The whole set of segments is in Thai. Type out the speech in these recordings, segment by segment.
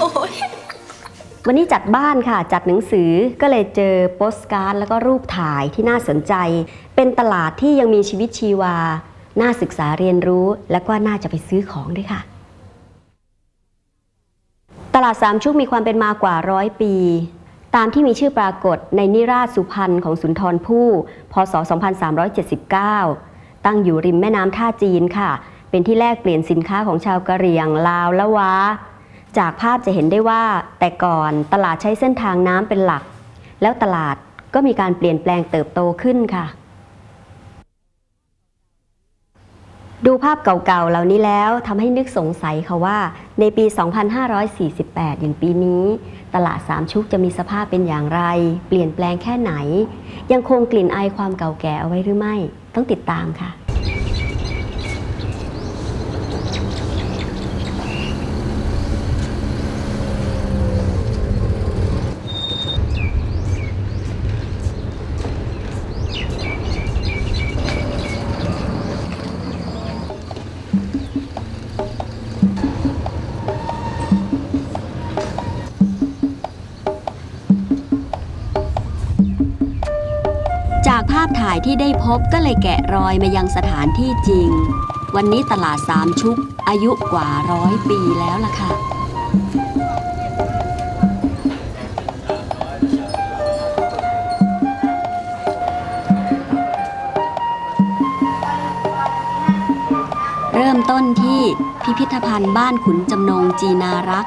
โอ้ยวันนี้จัดบ้านค่ะ จัดหนังสือก็เลยเจอโปสการ์ดแล้วก็รูปถ่ายที่น่าสนใจ เป็นตลาดที่ยังมีชีวิตชีวา น่าศึกษาเรียนรู้ และก็น่าจะไปซื้อของด้วยค่ะ ตลาดสามชุกมีความเป็นมากว่าร้อยปี ตามที่มีชื่อปรากฏในนิราชสุพรรณของสุนทรภู่พศ 2379 ตั้งอยู่ริมแม่น้ำท่าจีนค่ะ เป็นที่แลกเปลี่ยนสินค้าของชาวกะเหรี่ยงลาวและว้า จากภาพจะเห็นได้ว่าแต่ก่อนตลาดใช้เส้นทางน้ำเป็นหลัก แล้วตลาดก็มีการเปลี่ยนแปลงเติบโตขึ้นค่ะ ดูภาพเก่าๆเหล่านี้แล้วทำให้นึกสงสัยค่ะว่า ในปี 2548 อย่างปีนี้ ตลาดสามชุกจะมีสภาพเป็นอย่างไร เปลี่ยนแปลงแค่ไหน ยังคงกลิ่นอายความเก่าแก่เอาไว้หรือไม่ ต้องติดตามค่ะ ที่ได้พบก็เลยแกะรอยมายังสถานที่จริง วันนี้ตลาดสามชุก อายุกว่าร้อยปีแล้วล่ะค่ะเริ่มต้นที่พิพิธภัณฑ์บ้านขุนจำนงจีนารัก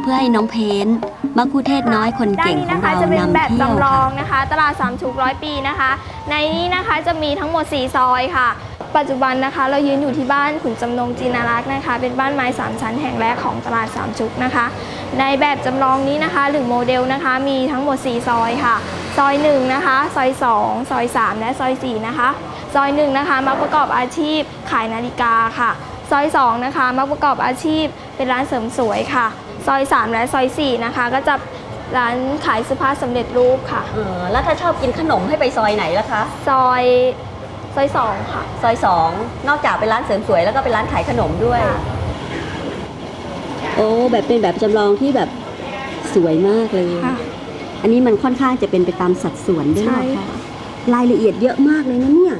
เพื่อให้น้องเพนมักคุเทศน้อยคนเก่งของนะคะเราจะเป็นำแบบเที่ยวจำลอค่ะงนะคะ ตลาดสามชุกร้อยปีนะคะ ในนี้นะคะจะมีทั้งหมด 4 ซอยค่ะ ปัจจุบันนะคะ เรายืนอยู่ที่บ้านขุนจำนงจีนารักษ์นะคะ เป็นบ้านไม้สามชั้นแห่งแรกของตลาดสามชุกนะคะ ในแบบจำลองนี้นะคะหรือโมเดลนะคะมีทั้งหมด 4 ซอยค่ะ ซอย1นะคะ ซอย 2 ซอย 3 และซอย4นะคะ ซอย1นะคะมักประกอบอาชีพขายนาฬิกาค่ะ ซอย2นะคะมักประกอบอาชีพเป็นร้านเสริมสวยค่ะ ซอย 3 และซอย4นะคะก็จะ ร้านขายเสื้อผ้าสำเร็จรูปค่ะ เออแล้วถ้าชอบกินขนมให้ไปซอยไหนล่ะคะ ซอยซอย2ค่ะ ซอยสองนอกจากเป็นร้านเสริมสวยแล้วก็เป็นร้านขายขนมด้วยค่ะโอ้แบบเป็นแบบจำลองที่แบบสวยมากเลย ค่ะ อันนี้มันค่อนข้างจะเป็นไปตามสัดส่วนด้วยใช่เหรอค่ะรายละเอียดเยอะมากเลยนะเนี่ย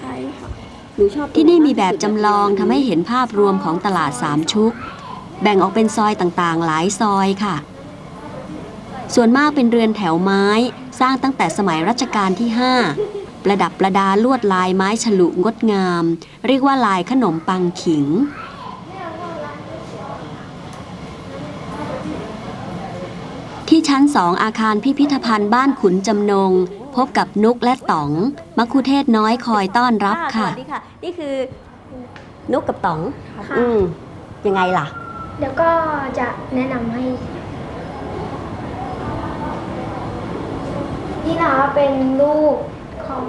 ใช่ค่ะ หนูชอบที่นี่มีแบบจำลองทำให้เห็นภาพรวมของตลาดสามชุก แบ่งออกเป็นซอยต่างๆ หลายซอยค่ะ ส่วนมากเป็นเรือนแถวไม้สร้างตั้งแต่สมัยรัชกาลที่ 5 ประดับประดาลวดลายไม้ฉลุงดงาม เรียกว่าลายขนมปังขิง ที่ชั้นสองอาคารพิพิธภัณฑ์บ้านขุนจำนง พบกับนุกและต๋องมักคุเทศน้อยคอยต้อนรับค่ะ สวัสดีค่ะ นี่คือนุกกับต๋องค่ะอืมยังไงล่ะ เดี๋ยวก็จะแนะนำให้ นี่นะคะเป็นรูปของ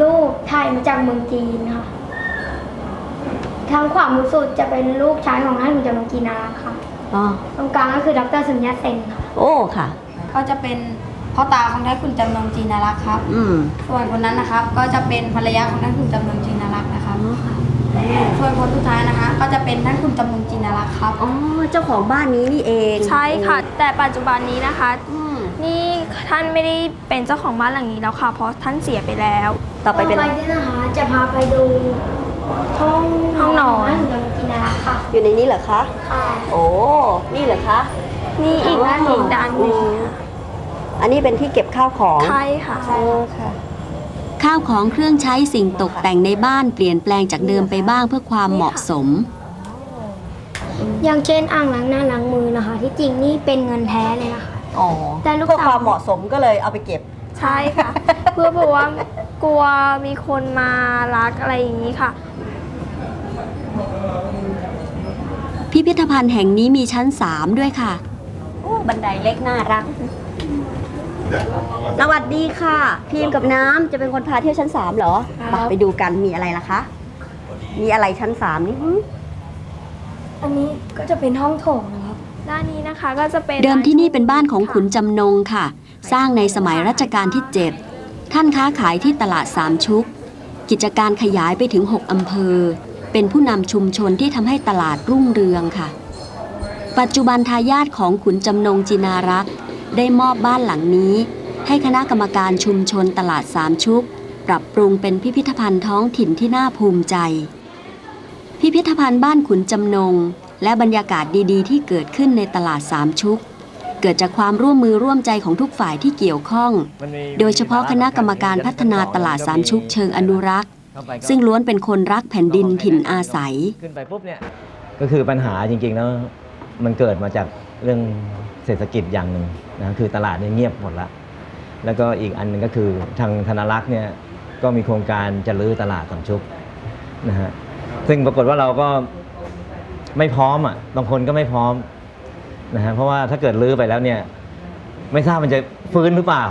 รูปถ่ายมาจากเมืองจีนค่ะ ทางขวามือสุดจะเป็นรูปชายของท่านขุนจำนงจีนารักษ์ค่ะ อ๋อ ตรงกลางก็คือดรสุญญาเซนค่ะ โอ้ค่ะ ก็จะเป็นพ่อตาของท่านขุนจำนงจีนารักษ์ครับ อืม ส่วนคนนั้นนะครับ ก็จะเป็นภรรยาของท่านขุนจำนงจีนารักษ์นะครับส่วนคนสุดท้ายนะคะ ก็จะเป็นท่านขุนจำนงจีนารักษ์ครับ อ๋อ เจ้าของบ้านนี้นี่เอง ใช่ค่ะ แต่ปัจจุบันนี้นะคะอืม นี่ท่านไม่ได้เป็นเจ้าของบ้านหลังนี้แล้วค่ะ เพราะท่านเสียไปแล้ว ต่อไปเป็นอะไรนี่นะคะจะพาไปดูห้องห้องนอนท่านขุนจำนงจีนารักษ์ค่ะอยู่ในนี้เหรอคะ ค่ะโอ้ นี่เหรอคะ นี่อีกด้านหนึ่งด้านหนึ่งอืมอันนี้เป็นที่เก็บข้าวของใช่ค่ะโอ้ค่ะ ข้าวของเครื่องใช้สิ่งตกแต่งในบ้านเปลี่ยนแปลงจากเดิมไปบ้างเพื่อความเหมาะสม อย่างเช่นอ่างล้างหน้าล้างมือนะคะ ที่จริงนี่เป็นเงินแท้เลยนะคะ อ๋อ แต่ลูกเพื่อสาวความเหมาะสมก็เลยเอาไปเก็บ ใช่ค่ะ เพื่อบอกว่ากลัวมีคนมารักอะไรอย่างนี้ค่ะ พิพิธภัณฑ์แห่งนี้มีชั้น 3 ด้วยค่ะ โอ้บันไดเล็กน่ารัก สวัสดีค่ะพีมกับน้ำจะเป็นคนพาเที่ยวชั้น3เหรอไปไปดูกันมีอะไรล่ะคะ มีอะไรชั้น3นี่หึอันนี้ก็จะเป็นห้องโถงนะครับ ด้านนี้นะคะก็จะเป็นเดิมที่นี่เป็นบ้านของขุนค่ะจำนงค่ะ สร้างในสมัยรัชกาลที่ 7 ท่านค้าขายที่ตลาดสามชุก กิจการขยายไปถึง 6 อำเภอ เป็นผู้นำชุมชนที่ทำให้ตลาดรุ่งเรืองค่ะตปัจจุบันทายาทของขุนจำนงจินารักษ์ได้มอบบ้านหลังนี้ ให้คณะกรรมการชุมชนตลาดสามชุก ปรับปรุงเป็นพิพิธภัณฑ์ท้องถิ่นที่น่าภูมิใจ พิพิธภัณฑ์บ้านขุนจำนง และบรรยากาศดีๆ ที่เกิดขึ้นในตลาดสามชุก เกิดจากความร่วมมือร่วมใจของทุกฝ่ายที่เกี่ยวข้อง โดยเฉพาะคณะกรรมการพัฒนาตลาดสามชุกเชิงอนุรักษ์ ซึ่งล้วนเป็นคนรักแผ่นดินถิ่นอาศัย ขึ้นไปปุ๊บเนี่ยก็คือปัญหาจริงๆแล้วมันเกิดมาจากเรื่องเศรษฐกิจอย่างหนึ่งนะคือตลาดเนี่ยเงียบหมดละแล้วก็อีกอันหนึ่งก็คือทางธนารักษ์เนี่ยก็มีโครงการจะรื้อตลาดสามชุกนะฮะซึ่งปรากฏว่าเราก็ ไม่พร้อมอะบางคนก็ไม่พร้อมนะฮะเพราะว่าถ้าเกิดรื้อไปแล้วเนี่ย ไม่ทราบมันจะฟื้นหรือเปล่า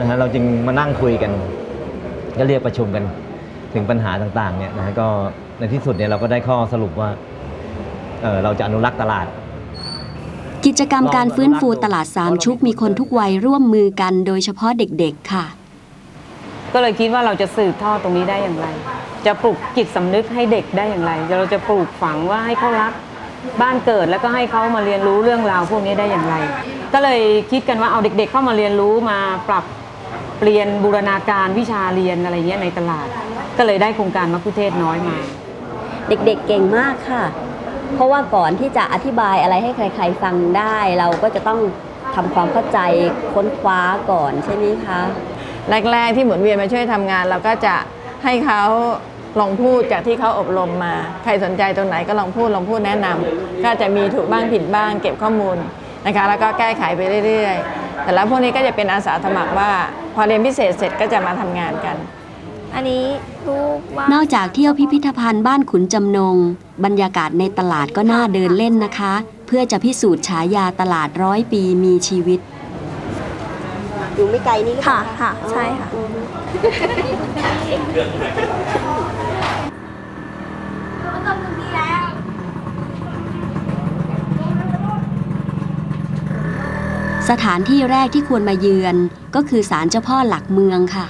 นะฮะเราจึงมานั่งคุยกัน ก็เรียกประชุมกันถึงปัญหาต่างๆเนี่ยนะฮะก็ในที่สุดเนี่ยเราก็ได้ข้อสรุปว่าเอ่อเราจะอนุรักษ์ตลาดกิจกรรมการฟื้นฟูตลาดสามชุกมีคนทุกวัยร่วมมือกันโดยเฉพาะเด็กๆ ค่ะ ก็เลยคิดว่าเราจะสืบทอดตรงนี้ได้อย่างไร จะปลุกจิตสำนึกให้เด็กได้อย่างไร เราจะปลูกฝังว่าให้เขารักบ้านเกิดแล้วก็ให้เขามาเรียนรู้เรื่องราวพวกนี้ได้อย่างไร ก็เลยคิดกันว่าเอาเด็ก ๆ เข้ามาเรียนรู้มาปรับเปลี่ยนบูรณาการวิชาเรียนอะไรเงี้ยในตลาด ก็เลยได้โครงการมัคคุเทศก์น้อยมา เด็กๆเก่งมากค่ะ เพราะว่าก่อนที่จะอธิบายอะไรให้ใคร ๆ ฟังได้ เราก็จะต้องทำความเข้าใจค้นคว้าก่อนใช่ไหมคะ แรก ๆ ที่หมุนเวียนมาช่วยทำงาน เราก็จะให้เขาลองพูดจากที่เขาอบรมมา ใครสนใจตรงไหนก็ลองพูดลองพูดแนะนำก็จะมีถูกบ้างผิดบ้าง เก็บข้อมูลนะคะ แล้วก็แก้ไขไปเรื่อยๆ แต่แล้วพวกนี้ก็จะเป็นอาสาสมัครว่า พอเรียนพิเศษเสร็จก็จะมาทำงานกัน อันนี้รูปวาดนอกจากเที่ยวพิพิธภัณฑ์บ้านขุนจำนง บรรยากาศในตลาดก็น่าเดินเล่นนะคะ เพื่อจะพิสูจน์ฉายาตลาดร้อยปีมีชีวิต อยู่ไม่ไกลนี่ค่ะค่ะใช่ค่ะสถานที่แรกที่ควรมาเยือนก็คือศาลเจ้าพ่อหลักเมืองค่ะ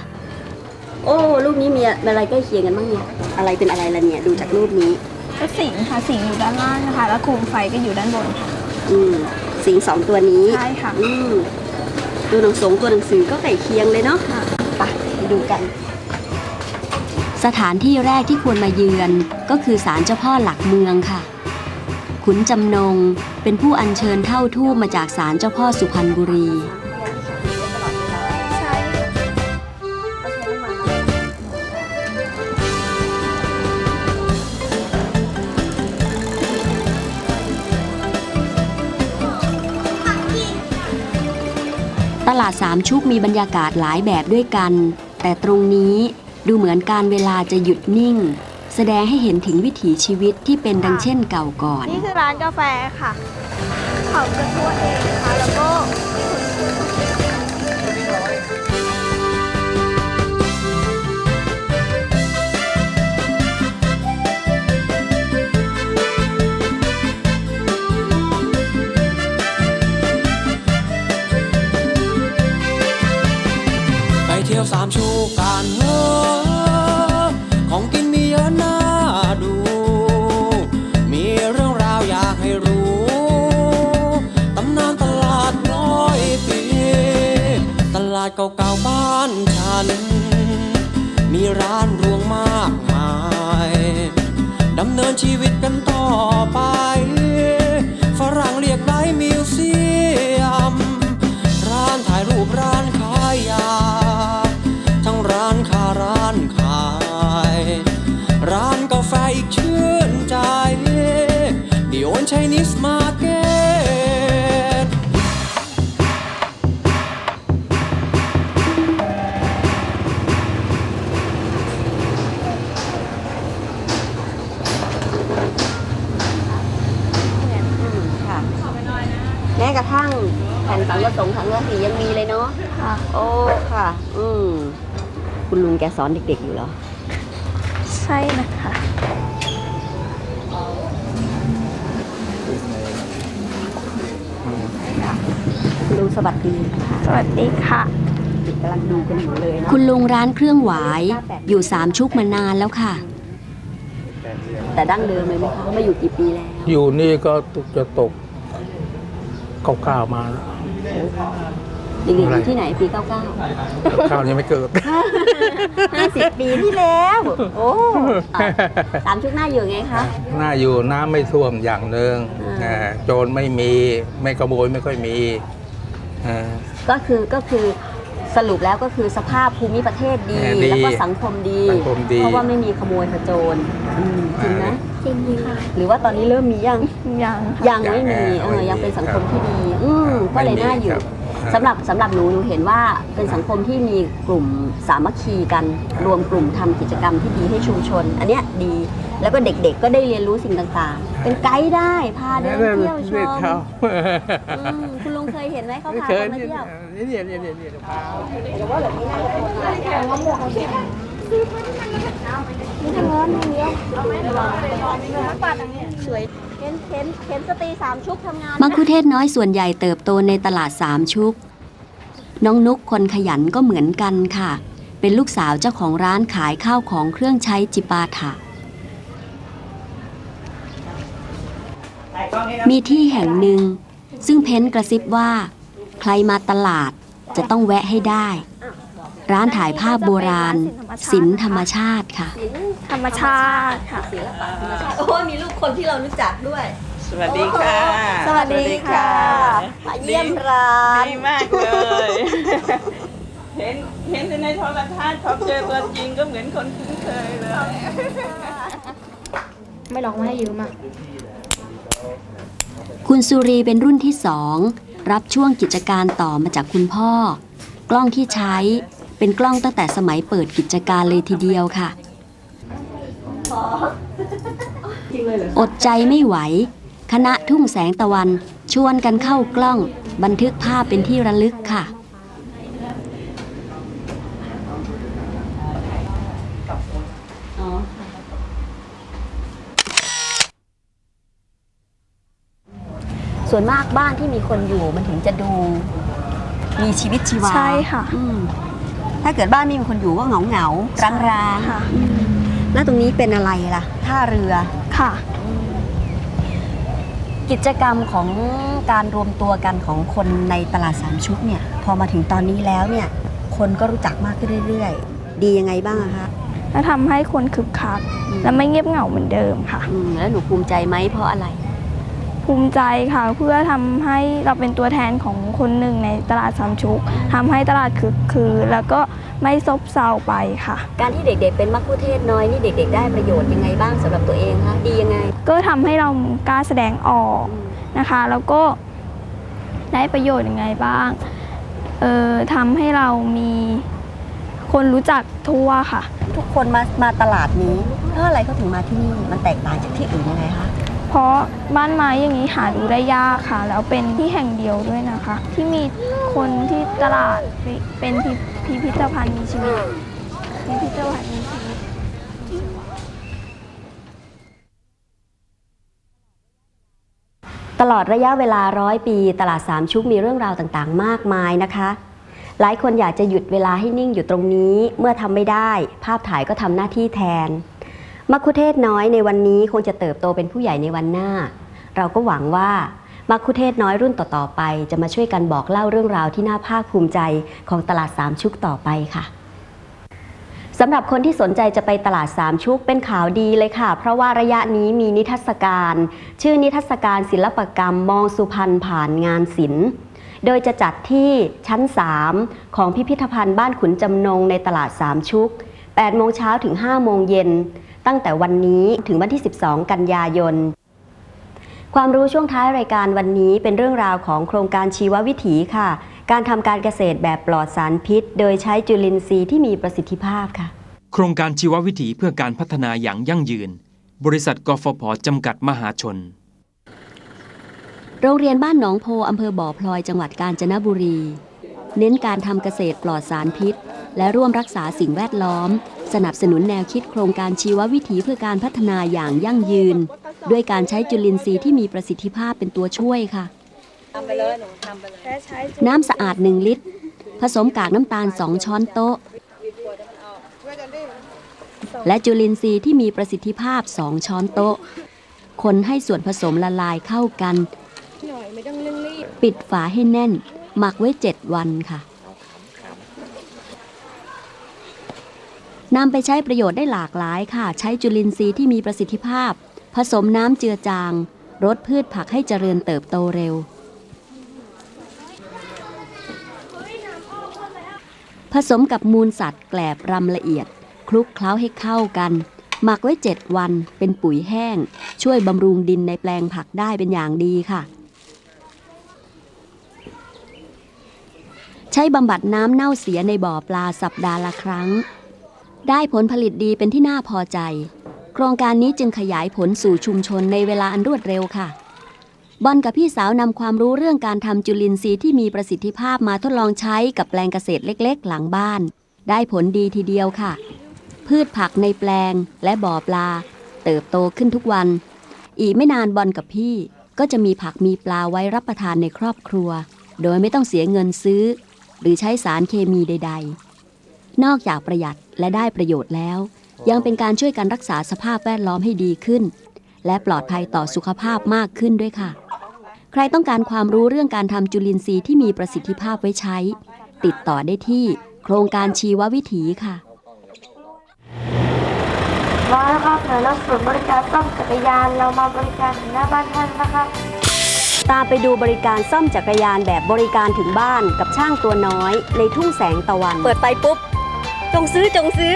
โอ้รูปนี้มีอะไรใกล้เคียงกันบ้างเนี่ยอะไรเป็นอะไรล่ะเนี่ยดูจากรูปนี้ ก็สิงห์ค่ะสิงห์อยู่ด้านล่างนะคะ แล้วโคมไฟก็อยู่ด้านบนค่ะอืมสิงห์สองตัวนี้ ใช่ค่ะ อืม ตัวหนังสงตัวหนังสือก็ใกล้เคียงเลยเนาะไปไปดูกัน สถานที่แรกที่ควรมาเยือนก็คือศาลเจ้าพ่อหลักเมืองค่ะ ขุนจำนงเป็นผู้อัญเชิญเท่าทูปมาจากศาลเจ้าพ่อสุพรรณบุรี ลาดสามชุกมีบรรยากาศหลายแบบด้วยกัน แต่ตรงนี้ดูเหมือนการเวลาจะหยุดนิ่ง แสดงให้เห็นถึงวิถีชีวิตที่เป็นดังเช่นเก่าก่อน นี่คือร้านกาแฟค่ะ เขาจะทั่วเองค่ะแล้วก็ ไปเที่ยวามชูกันเฮ้อของกินมีเยอะน่าดู มีเรื่องราวอยากให้รู้ตำนานตลาดร้อยปี ตลาดเก่าๆบ้านฉัน มีร้านรวงมากมายดำเนินชีวิตกันต่อไป ม้กระทั่งแผ่นสังกะสงสังกะสียังมีเลยเนาะค่ะ โอ้ค่ะ อืมคุณลุงแกสอนเด็กๆอยู่เหรอ ใช่นะคะ คุณลุงสวัสดีสวัสดีค่ะ เด็กกำลังดูกันอยู่เลยคุณลุงร้านเครื่องหวายอยู่สามชุกมานานแล้วค่ะ แต่ดั้งเดิมเลยไหมคะมาอยู่กี่ปีแล้ว อยู่นี่ก็จะตก เก่าๆมาเด็กๆอยู่ที่ไหนปี99ข้าวยังไม่เกิด50ปีที่แล้ว โอ้อะสามชุกหน้าอยู่ไงคะ หน้าอยู่น้ำไม่ท่วมอย่างหนึ่งอ่า อ่าโจรไม่มี ไม่ขโมยไม่ค่อยมีอ่าก็คือก็คือ สรุปแล้วก็คือสภาพภูมิประเทศดีเออดีแล้วก็สังคมดี สังคมดี เพราะว่าไม่มีขโมยขโจรอืมจริงนะจริงดีค่ะหรือว่าตอนนี้เริ่มมียัง ยังยังไม่มีเออยังเป็นสังคมที่ดี อืมก็เลยน่าอยู่ครับสำหรับสำหรับหนูหนูเห็นว่าเป็นสังคมที่มีกลุ่มสามัคคีกัน รวมกลุ่มทำกิจกรรมที่ดีให้ชุมชน อันเนี้ยดี แล้วก็เด็กๆก็ได้เรียนรู้สิ่งต่างๆ เป็นไกด์ได้พาเดินเที่ยวชเรียกมเขาอืมคุณลุงเคยเห็นไหมเขาพาเคคยนมาเนี่ยเที่ยวเนี่ยเนี่ยเนี่ยเนี่ยพาแต่ว่าแบบนี้น่าจะปลอดภัยมีทั้งร้อนทั้งเลี้ยวสวยเห็นเห็นเห็นสตรีสามชุกทำงานมังคุเทศน้อยส่วนใหญ่เติบโตในตลาดสามชุก น้องนุกคนขยันก็เหมือนกันค่ะ เป็นลูกสาวเจ้าของร้านขายข้าวของเครื่องใช้จิปาถะ มีที่แห่งหนึ่ง ซึ่งเพ้นกระซิบว่า ใครมาตลาดจะต้องแวะให้ได้ ร้านถ่ายภาพโบราณศิลป์ธรรมชาติค่ะ ธรรมชาติค่ะศิลปะธรรมชาติโอ้มีลูกคนที่เรารู้จักด้วย สวัสดีค่ะ สวัสดีค่ะมาเยี่ยมร้านดีมากเลยเห็นเห็นแต่ในโทรทัศน์พอเจอตัวจริงก็เหมือนคนคุ้นเคยเลย ไม่ร้องมาให้ยืมอะ คุณสุรีเป็นรุ่นที่สองรับช่วงกิจการต่อมาจากคุณพ่อ กล้องที่ใช้เป็นกล้องตั้งแต่สมัยเปิดกิจการเลยทีเดียวค่ะ อดใจไม่ไหว คณะทุ่งแสงตะวันชวนกันเข้ากล้องบันทึกภาพเป็นที่ระลึกค่ะ ส่วนมากบ้านที่มีคนอยู่มันถึงจะดู มีชีวิตชีวาใช่ค่ะอืมถ้าเกิดบ้านไม่มีคนอยู่ก็เหงาเหงาๆร้างร้างค่ะแล้วตรงนี้เป็นอะไรล่ะท่าเรือค่ะ กิจกรรมของการรวมตัวกันของคนในตลาดสามชุกเนี่ย พอมาถึงตอนนี้แล้วเนี่ย คนก็รู้จักมากขึ้นเรื่อยๆ ดียังไงบ้างอะคะแล้วทำให้คนคึกคักและไม่เงียบเหงาเหมือนเดิมค่ะอืมแล้วหนูภูมิใจไหมเพราะอะไร ภูมิใจค่ะ เพื่อทำให้เราเป็นตัวแทนของคนหนึ่งในตลาดสามชุกทำให้ตลาดคึกคืนแล้วก็ไม่ซบเซาไปค่ะ การที่เด็กๆ เป็นมักคุเทศน้อยนี่เด็ก ๆ ได้ประโยชน์ยังไงบ้างสำหรับตัวเองคะดียังไง ก็ทำให้เรากล้าแสดงออกนะคะ แล้วก็ได้ประโยชน์ยังไงบ้างเอ่อทำให้เรามีคนรู้จักทั่วค่ะ ทุกคนมามาตลาดนี้เพราะอะไรเขาถึงมาที่นี่มันแตกต่างจากที่อื่นยังไงคะ เพราะบ้านไม้อย่างนี้หาดูได้ยากค่ะ แล้วเป็นที่แห่งเดียวด้วยนะคะ ที่มีคนที่ตลาดเป็นพิพิพิธภัณฑ์มีชีวิตพิพิธภัณฑ์มีชีวิตตลอดระยะเวลาร้อยปี ตลาดสามชุกมีเรื่องราวต่างๆ มากมายนะคะ หลายคนอยากจะหยุดเวลาให้นิ่งอยู่ตรงนี้ เมื่อทำไม่ได้ ภาพถ่ายก็ทำหน้าที่แทน มักคุเทศน้อยในวันนี้คงจะเติบโตเป็นผู้ใหญ่ในวันหน้า เราก็หวังว่ามักคุเทศน้อยรุ่นต่อ ๆ ไป จะมาช่วยกันบอกเล่าเรื่องราวที่น่าภาคภูมิใจของตลาดสามชุกต่อไปค่ะสำหรับคนที่สนใจจะไปตลาดสามชุกเป็นข่าวดีเลยค่ะ เพราะว่าระยะนี้มีนิทรรศการ ชื่อนิทรรศการศิลปกรรมมองสุพรรณผ่านงานศิลป์โดยจะจัดที่ชั้น 3 ของพิพิธภัณฑ์บ้านขุนจำนงในตลาดสามชุก8โมงเช้าถึง5โมงเย็น ตั้งแต่วันนี้ถึงวันที่ 12 กันยายน ความรู้ช่วงท้ายรายการวันนี้เป็นเรื่องราวของโครงการชีววิถีค่ะ การทำการเกษตรแบบปลอดสารพิษ โดยใช้จุลินทรีย์ที่มีประสิทธิภาพค่ะ โครงการชีววิถีเพื่อการพัฒนาอย่างยั่งยืน บริษัทกฟผจำกัดมหาชน โรงเรียนบ้านหนองโพอำเภอบ่อพลอยจังหวัดกาญจนบุรี เน้นการทำเกษตรปลอดสารพิษ และร่วมรักษาสิ่งแวดล้อม สนับสนุนแนวคิดโครงการชีววิถีเพื่อการพัฒนาอย่างยั่งยืน ด้วยการใช้จุลินทรีย์ที่มีประสิทธิภาพเป็นตัวช่วยค่ะ น้ำสะอาด 1 ลิตร ผสมกากน้ำตาล 2 ช้อนโต๊ะ และจุลินทรีย์ที่มีประสิทธิภาพ 2 ช้อนโต๊ะ คนให้ส่วนผสมละลายเข้ากัน ปิดฝาให้แน่น หมักไว้ 7 วันค่ะ นำไปใช้ประโยชน์ได้หลากหลายค่ะ ใช้จุลินทรีย์ที่มีประสิทธิภาพ ผสมน้ำเจือจางรดพืชผักให้เจริญเติบโตเร็ว ผสมกับมูลสัตว์แกลบรำละเอียด คลุกเคล้าให้เข้ากัน หมักไว้ 7 วันเป็นปุ๋ยแห้ง ช่วยบำรุงดินในแปลงผักได้เป็นอย่างดีค่ะ ใช้บำบัดน้ำเน่าเสียในบ่อปลาสัปดาห์ละครั้ง ได้ผลผลิตดีเป็นที่น่าพอใจ โครงการนี้จึงขยายผลสู่ชุมชนในเวลาอันรวดเร็วค่ะ บอลกับพี่สาวนำความรู้เรื่องการทำจุลินทรีย์ที่มีประสิทธิภาพมาทดลองใช้กับแปลงเกษตรเล็ก ๆ หลังบ้าน ได้ผลดีทีเดียวค่ะ พืชผักในแปลงและบ่อปลา เติบโตขึ้นทุกวัน อีกไม่นานบอลกับพี่ก็จะมีผักมีปลาไว้รับประทานในครอบครัว โดยไม่ต้องเสียเงินซื้อ หรือใช้สารเคมีใด ๆ นอกจากประหยัดและได้ประโยชน์แล้ว ยังเป็นการช่วยกันรักษาสภาพแวดล้อมให้ดีขึ้น และปลอดภัยต่อสุขภาพมากขึ้นด้วยค่ะ ใครต้องการความรู้เรื่องการทำจุลินทรีย์ที่มีประสิทธิภาพไว้ใช้ ติดต่อได้ที่โครงการชีววิถีค่ะมาแล้วครับหน่วยรับส่วนบริการซ่อมจักรยานเรามาบริการถึงหน้าบ้านท่านนะครับตามไปดูบริการซ่อมจักรยานแบบบริการถึงบ้านกับช่างตัวน้อย ในทุ่งแสงตะวัน เปิดไปปุ๊บ จงซื้อจงซื้อ